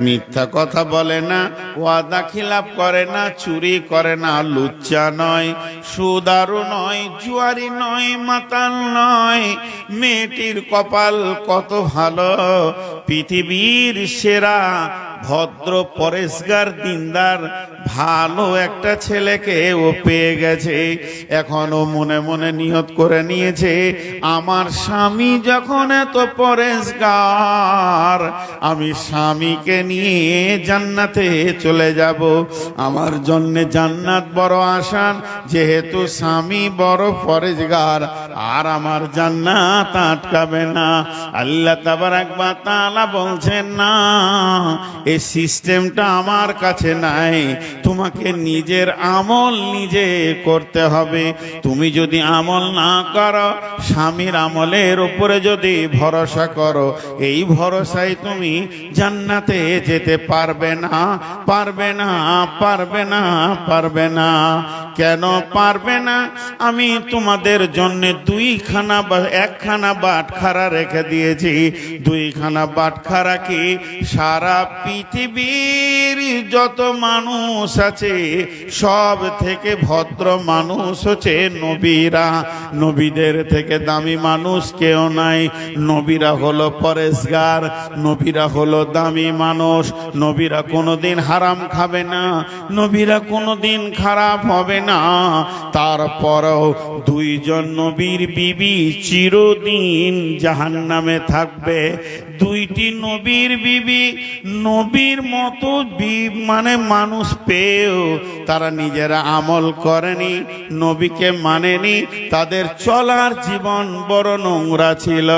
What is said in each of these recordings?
মিথ্যা কথা বলে না, ওয়াদা খিলাপ করে না, চুরি করে না, লুচ্চা নয়, সুদারু নয়, জুয়ারি নয়, মাতাল নয়, মেয়েটির কপাল কত ভালো, পৃথিবীর সেরা ভদ্র পরেশগার, দিনদার ভালো একটা ছেলেকে ও পেয়ে গেছে। এখনও মনে মনে নিয়ত করে নিয়েছে, আমার স্বামী যখন এত পরেশগার, আমি স্বামীকে নিয়ে জান্নাতে চলে যাব। আমার জন্যে জান্নাত বড় আসান, যেহেতু স্বামী বড় পরেশগার আর আমার জান্নাত আটকাবে না। আল্লাহ তাবার একবার তালা বলছেন, না, এই সিস্টেমটা আমার কাছে নাই। তোমাকে নিজের আমল নিজে করতে হবে। তুমি যদি আমল না করো, স্বামীর আমলের উপরে যদি ভরসা করো, এই ভরসায় তুমি জান্নাতে যেতে পারবে না পারবে না পারবে না পারবে না। কেন পারবে না? আমি তোমাদের জন্য দুইখানা একখানা বাটখারা রেখে দিয়েছি। দুইখানা বাটখারা কি? সারা পৃথিবীর যত মানুষ আছে, সব থেকে ভদ্র মানুষ হচ্ছে নবীরা। নবীদের থেকে দামি মানুষ কেউ নাই। নবীরা হলো পরেশগার, নবীরা হলো দামি মানুষ। নবীরা কোনোদিন হারাম খাবে না, নবীরা কোনোদিন খারাপ হবে না। তারপরও দুইজন নবীর বিবি চিরদিন জাহান্নামে থাকবে। দুইটি নবীর বিবি, নবীর মতো মানে মানুষ পেয়েও তারা নিজেরা আমল করেনি, নবীকে মানেনি, তাদের চলার জীবন বড় নোংরা ছিল।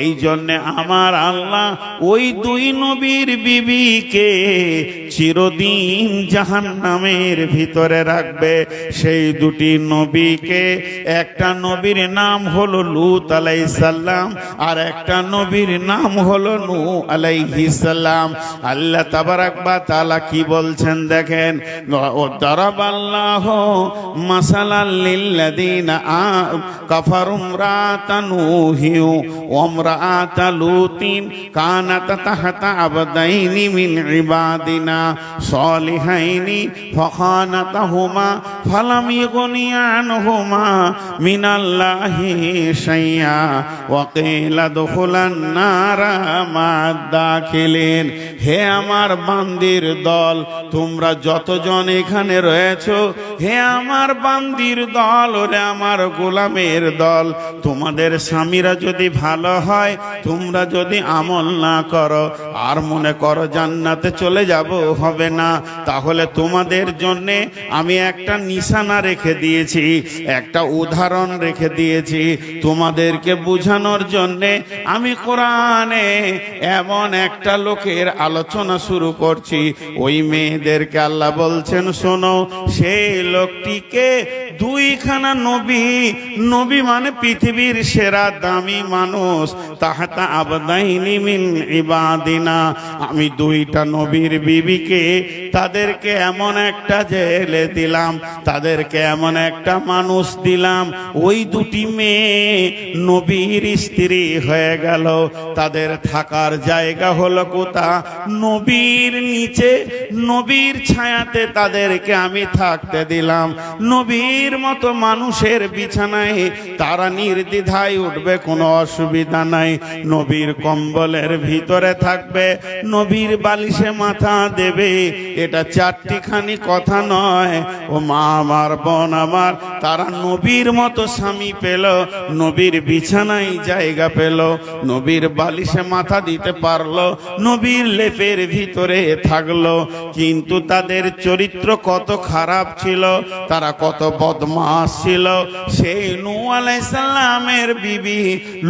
এই জন্যে আমার আল্লাহ ওই দুই নবীর বিবিকে চিরদিন জাহান নামের ভিতরে রাখবে। সেই দুটি নবীকে একটা নবীর নাম হলো লুত আলাইসাল্লাম আর একটা নবীর নাম হলো নু আলাইহিসাল্লাম আল্লাহ তাবারাকবা তাআলা কি বলছেন দেখেন? ও দারাবাল্লাহ মাসালাল লিল্লাযিনা আ কাফারুম রাতানুহিউ ওমরাআতা লুতিন কানাত তাহতা আবদাইনি মিন ইবাদিনা সালিহাইনি ফাখানাতাহুমা ফালাম ইগনিয়া আনহুমা মিনাল্লাহি শাইয়া ওয়া কিলা দুখুলান নারা মা'আদ দাখিলিন হে আমার বান্দির দল, তোমরা যতজন এখানে রয়েছো, হে আমার বান্দির দল, ওরে আমার গোলামের দল, তোমাদের স্বামীরা যদি ভালো হয়, তোমরা যদি আমল না করো, আর মনে করো জান্নাতে চলে যাব, হবে না। তাহলে তোমাদের জন্যে আমি একটা নিশানা রেখে দিয়েছি, একটা উদাহরণ রেখে দিয়েছি তোমাদেরকে বোঝানোর জন্যে। আমি কোরআনে এমন একটা লোকের আলোচনা শুরু করছি, ওই মেয়েদেরকে আল্লাহ বলছেন, শোনো, সেই লোকটিকে দুইখানা নবী নবী মানে পৃথিবীর সেরা দামি মানুষ। তাহাতা আবদাইনি মিন ইবাদিনা। আমি দুইটা নবীর বিবিকে তাদেরকে এমন একটা জেলে দিলাম, তাদেরকে এমন একটা মানুষ দিলাম। ওই দুটি মেয়ে নবীর স্ত্রী হয়ে গেল। তাদের থাকার জায়গা হলো কোথা? নবীর নিচে, নবীর ছায়াতে তাদেরকে আমি থাকতে দিলাম। নবীর মতো মানুষের বিছানায় তারা নির্দ্বিধায় উঠবে, কোনো অসুবিধা নাই। নবীর কম্বলের ভিতরে থাকবে, নবীর বালিশে মাথা দেবে। এটা চারটিখানি কথা নয়। ও মা, আমার বোন আমার, তারা নবীর মতো স্বামী পেল, নবীর বিছানায় জায়গা পেল, নবীর বালিশে মাথা দিতে পারল, নবীর লেপের ভিতরে থাকল। কিন্তু তাদের চরিত্র কত খারাপ ছিল, তারা কত বদমাস ছিল সেই আলাইসাল্লামের বিবি,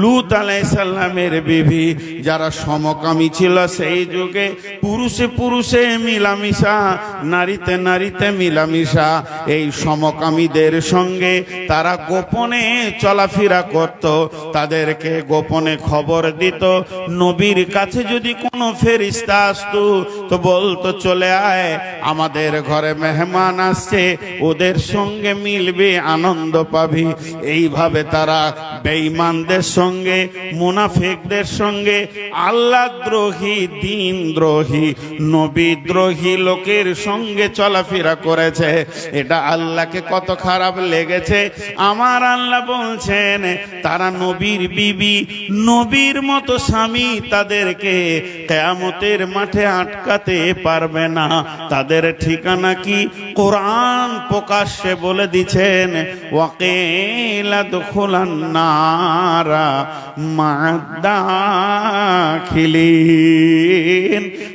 লুত আলাইসাল্লামের বিবি, যারা সমকামী ছিল সেই যুগে পুরুষে পুরুষে মিলামিশা, নারীতে নারীতে মিলামিশা। এই সমকামীদের সঙ্গে তারা গোপনে চলাফেরা করত, তাদেরকে গোপনে খবর দিত। নবীর কাছে যদি কোনো ফেরিস্তা আসতো, তো বলতো, চলে আয়, আমাদের ঘরে মেহমান আসছে, ওদের সঙ্গে মিলবে, আনন্দ পাবি। এই এইভাবে তারা বেঈমানদের সঙ্গে, মুনাফিকদের সঙ্গে, আল্লাহ দ্রোহী, দিন দ্রোহী, নবী দ্রোহী লোকের সঙ্গে চলাফেরা করেছে। এটা আল্লাহকে কত খারাপ লেগেছে। আমার আল্লাহ বলছেন, তারা নবীর বিবি, নবীর মতো স্বামী তাদেরকে কেয়ামতের মাঠে আটকাতে পারবে না। তাদের ঠিকানা কি? কোরআন প্রকাশ্যে বলে দিছেন ওয়াকিলা দুখুলান নারা মাদাখিলিন।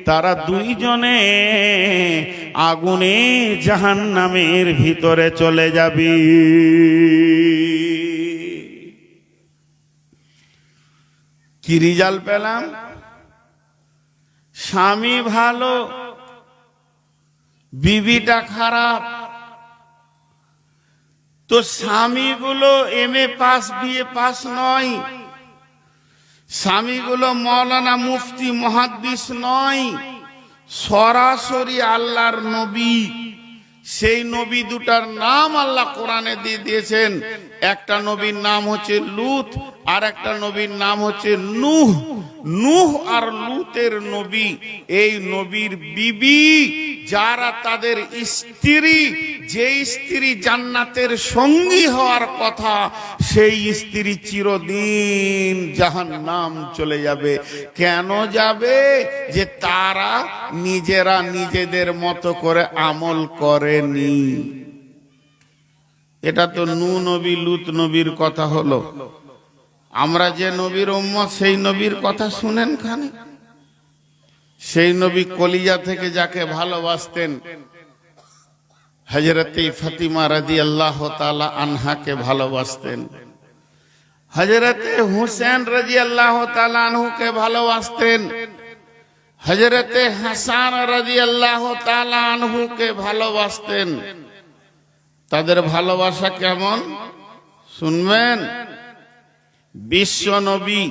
তারা দুইজনে আগুনে জাহান্নামের ভিতরে চলে যাবি। কি রিজাল্ট পেলাম? স্বামী ভালো, বিবিটা খারাপ তো স্বামীগুলো M A pass BA pass নয়। স্বামীগুলো মৌলানা মুফতি মহাদ্দিস নয়। সরাসরি আল্লাহর নবী। সেই নবী দুটার নাম আল্লাহ কোরআনে দিয়ে দিয়েছেন। একটা নবীর নাম হচ্ছে লুত আর একটা নবীর নাম হচ্ছে নূহ। নূহ আর লুতের নবী, এই নবীর বিবি, যারা তাদের স্ত্রী যে স্ত্রী জান্নাতের সঙ্গী হওয়ার কথা, সেই স্ত্রী চিরদিন জাহান নাম চলে যাবে। কেন যাবে? যে তারা নিজেরা নিজেদের মতো করে আমল করেনি। এটা তো নু নবী, লুত নবীর কথা হলো। আমরা যে নবীর উম্মত, সেই নবীর কথা শুনেন খানে। সেই নবী কলিজা থেকে যাকে ভালোবাসতেন হজরতে ফাতিমা রাজি আল্লাহ তালা আনহাকে ভালোবাসতেন। হজরতে হুসেন রাজি আল্লাহ তালা আনহুকে ভালোবাসতেন। হজরতে হাসান রাজি আল্লাহ তালা আনহুকে ভালোবাসতেন। তাদের ভালোবাসা কেমন? শুনবেন? বিশ্ব নবী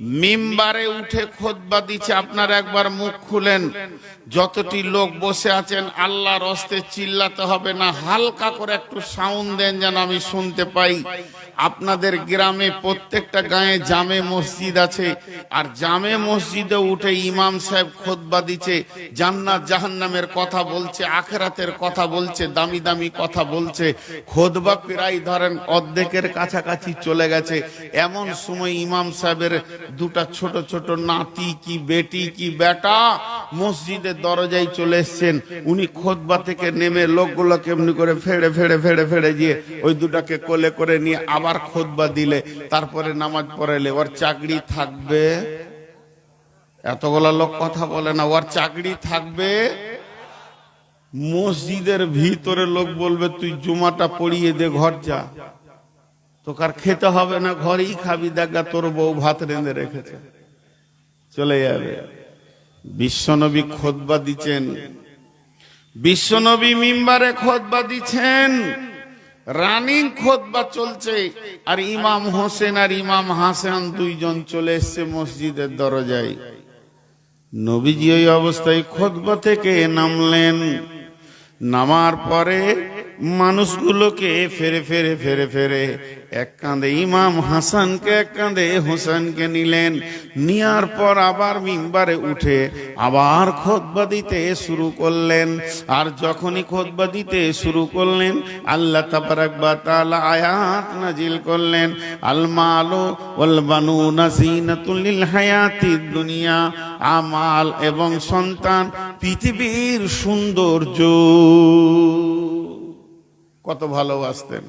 মিম্বারে উঠে খোদবা দিচ্ছে, আপনার একবার মুখ খুলেন। যতটি লোক বসে আছেন, আল্লাহর অস্তে চিল্লাতে হবে না, হালকা করে একটু সাউন্ড দেন যেন আমি শুনতে পাই। আপনাদের গ্রামে প্রত্যেকটা গায়ে জামে মসজিদ আছে, আর জামে মসজিদে উঠে ইমাম সাহেব খোদবা দিচ্ছে, জান্নাত জাহান্নামের কথা বলছে, আখেরাতের কথা বলছে, দামি দামি কথা বলছে। খোদবা প্রায় ধরেন অর্ধেকের কাছাকাছি চলে গেছে। এমন সময় ইমাম সাহেবের দুটা ছোট ছোট নাতি কি বেটি কি বেটা মসজিদের দরজায় চলে এসছেন। উনি খোদবা থেকে নেমে লোকগুলো কেমনি করে ফেড়ে ফেড়ে ফেড়ে ফেড়ে গিয়ে ওই দুটাকে কোলে করে নিয়ে আবার খোদবা দিলে, তারপরে নামাজ পড়াইলে। ওর চাকরি থাকবে? এতগুলা লোক কথা বলে না। ওর চাকরি থাকবে? মসজিদের ভিতরে লোক বলবে, তুই জুমাটা পড়িয়ে দে, ঘর যা। তোকে আর খেতে হবে না, ঘরেই খাবি, দেখা তোর বউ ভাত রেঁধে রেখেছে। চলে যাবে। বিশ্বনবী খোদবা দিচ্ছেন। বিশ্বনবী মিম্বারে খোদবা দিচ্ছেন। রানিং খোদবা চলছে। আর ইমাম হোসেন আর ইমাম হাসান দুইজন চলে এসছে মসজিদের দরজায়। নবীজি ওই অবস্থায় খোদবা থেকে নামলেন। নামার পরে মানুষগুলোকে ফেরে ফেরে ফেরে ফেরে। এক কাঁধে ইমাম হাসানকে, এক কাঁধে হোসেনকে নিলেন। নেওয়ার পর আবার মিম্বারে উঠে আবার খোদবা দিতে শুরু করলেন। আর যখনই খোদবা দিতে শুরু করলেন, আল্লাহ তাবারাক বা তাআলা আয়াত নাজিল করলেন। আল মালু ওয়াল বানুনা দুনিয়া। আমাল এবং সন্তান, পৃথিবীর সৌন্দর্য। কত ভালোবাসতেন।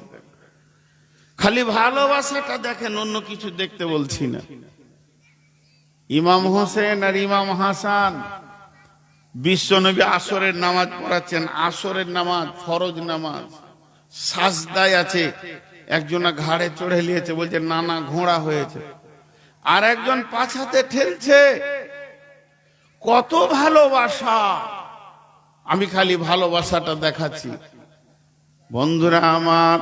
খালি ভালোবাসাটা দেখেন, অন্য কিছু দেখতে বলছি না। ইমাম হোসেন আর ইমাম হাসান, বিশ্বনবী আসরের নামাজ পড়াচ্ছেন, আসরের নামাজ, ফরজ নামাজ, সাজদায় আছে। একজনা ঘাড়ে চড়ে নিয়েছে, বলছে নানা ঘোড়া হয়েছে। আর একজন পাছাতে ঠেলছে। কত ভালোবাসা। আমি খালি ভালোবাসাটা দেখাচ্ছি। বন্ধুরা আমার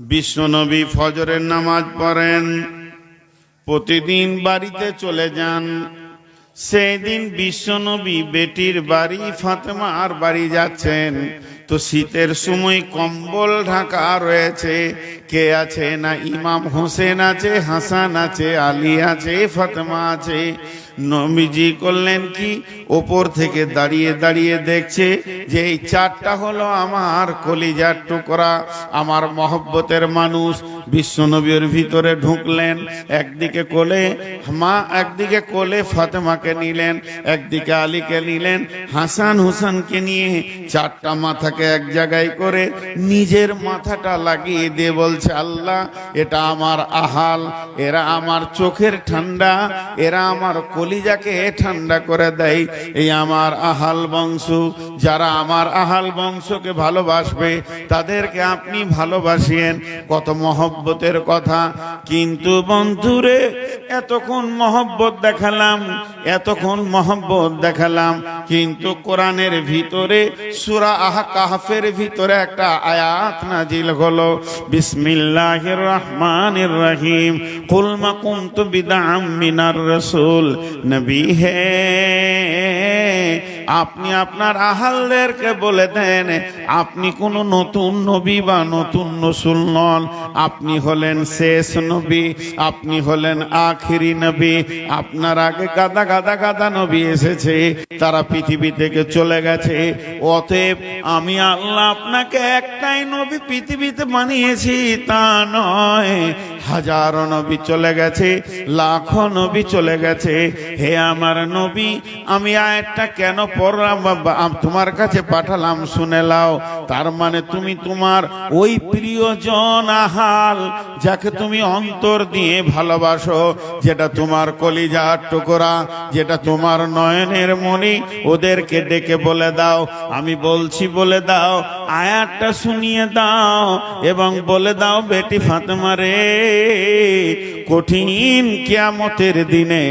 বিশ্বনবী ফজরের নামাজ পড়েন, প্রতিদিন বাড়িতে চলে যান। সেই সেদিন বিশ্বনবী বেটির বাড়ি ফাতেমার বাড়ি যাচ্ছেন। তো শীতের সময় কম্বল ঢাকা রয়েছে। কে আছে না? ইমাম হোসেন আছে, হাসান আছে, আলী আছে, ফাতেমা আছে। নবীজি করলেন কি? ওপর থেকে দাঁড়িয়ে দাঁড়িয়ে দেখছে যে এই চারটা হলো আমার কলিজার টুকরা। আমার মহব্বতের মানুষ বিশ্বনবীর ভিতরে ঢুকলেন, একদিকে কোলে মা, একদিকে কোলে ফাতেমাকে নিলেন, একদিকে আলীকে নিলেন, হাসান হুসানকে নিয়ে চারটা মাথাকে এক জায়গায় করে নিজের মাথাটা লাগিয়ে দিয়ে বলছে, আল্লাহ, এটা আমার আহাল, এরা আমার চোখের ঠান্ডা, এরা আমার কলিজাকে ঠান্ডা করে দেয়। এই আমার আহাল বংশ, যারা আমার আহাল বংশকে ভালোবাসবে, তাদেরকে আপনি ভালোবাসিয়েন। কত মহব্বতের কথা। কিন্তু বন্ধুরে, এতক্ষণ মহব্বত দেখালাম এতক্ষণ মহব্বত দেখালাম, কিন্তু কোরআনের ভিতরে, সুরা আহা কাহের ভিতরে একটা আয়াত নাজিল হলো বিসমিল্লাহির রহমানির রহিম কুলমা কুমতু বিদাম মিনার রসুল, নবী হে আপনি আপনার আহালদেরকে বলে দেন, আপনি কোন নতুন নবী বা নতুন রসুল নন। আপনি হলেন শেষ নবী, আপনি হলেন আখিরি নবী। আপনার আগে গাদা গাদা গাদা নবী এসেছে, তারা পৃথিবী থেকে চলে গেছে। অতএব আমি আল্লাহ আপনাকে একটাই নবী পৃথিবীতে বানিয়েছি, তা নয়। হাজারো নবী চলে গেছে, লাখো নবী চলে গেছে। হে আমার নবী, আমি আয়াতটা কেন পড়লাম তোমার কাছে পাঠালাম শুনে লাও। তার মানে তুমি তোমার ওই প্রিয়জন আহাল যাকে তুমি অন্তর দিয়ে ভালোবাসো, যেটা তোমার কলিজার টুকরা, যেটা তোমার নয়নের মণি, ওদেরকে ডেকে বলে দাও। আমি বলছি বলে দাও, আয়াতটা শুনিয়ে দাও এবং বলে দাও, বেটি ফাতেমা রে। কঠিন কিয়ামতের দিনে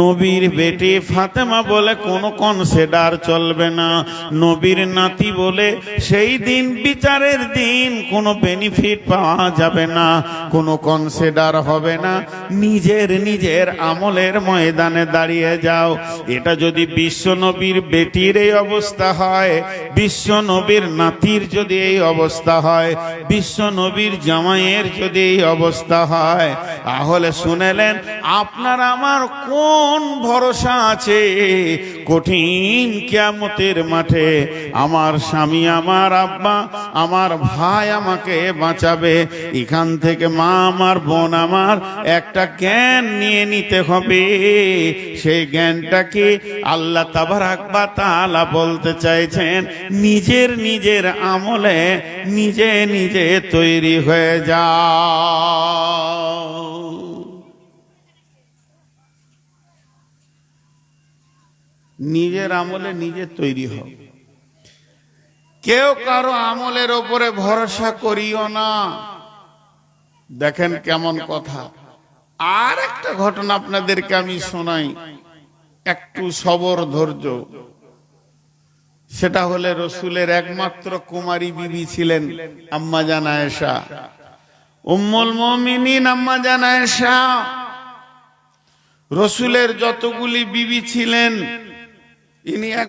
নবীর বেটি ফাতেমা বলে কোনো কনসেডার চলবে না। নবীর নাতি বলে সেই দিন বিচারের দিন কোনো বেনিফিট পাওয়া যাবে না, কোনো কনসেডার হবে না। নিজের নিজের আমলের ময়দানে দাঁড়িয়ে যাও। এটা যদি বিশ্ব নবীর বেটির এই অবস্থা হয়, বিশ্ব নবীর নাতির যদি এই অবস্থা হয়, বিশ্ব নবীর জামাইয়ের যদি এই অবস্থা হয়। তাহলে শুনেলেন, আপনার আমার কোন ভরসা আছে? কঠিন কিয়ামতের মাঠে আমার স্বামী, আমার আব্বা, আমার ভাই আমাকে বাঁচাবে। এখান থেকে মা আমার, বোন আমার, একটা জ্ঞান নিয়ে নিতে হবে। সেই জ্ঞানটা কি আল্লাহ তাবারাক বা তাআলা বলতে চাইছেন, নিজের নিজের আমলে নিজে নিজে তৈরি হয়ে যাও নিজের আমলে নিজে তৈরি হও। কেউ কারও আমলের ওপরে ভরসা করিও না। দেখেন কেমন কথা। আর একটা ঘটনা আপনাদেরকে আমি শোনাই। একটু সবর ধৈর্য। সেটা হলে রসুলের একমাত্র কুমারী বিবি ছিলেন আম্মা জানায়সা উম্মুল মুমিনিন আম্মা জানায়সা রসুলের যতগুলি বিবি ছিলেন ইনি এক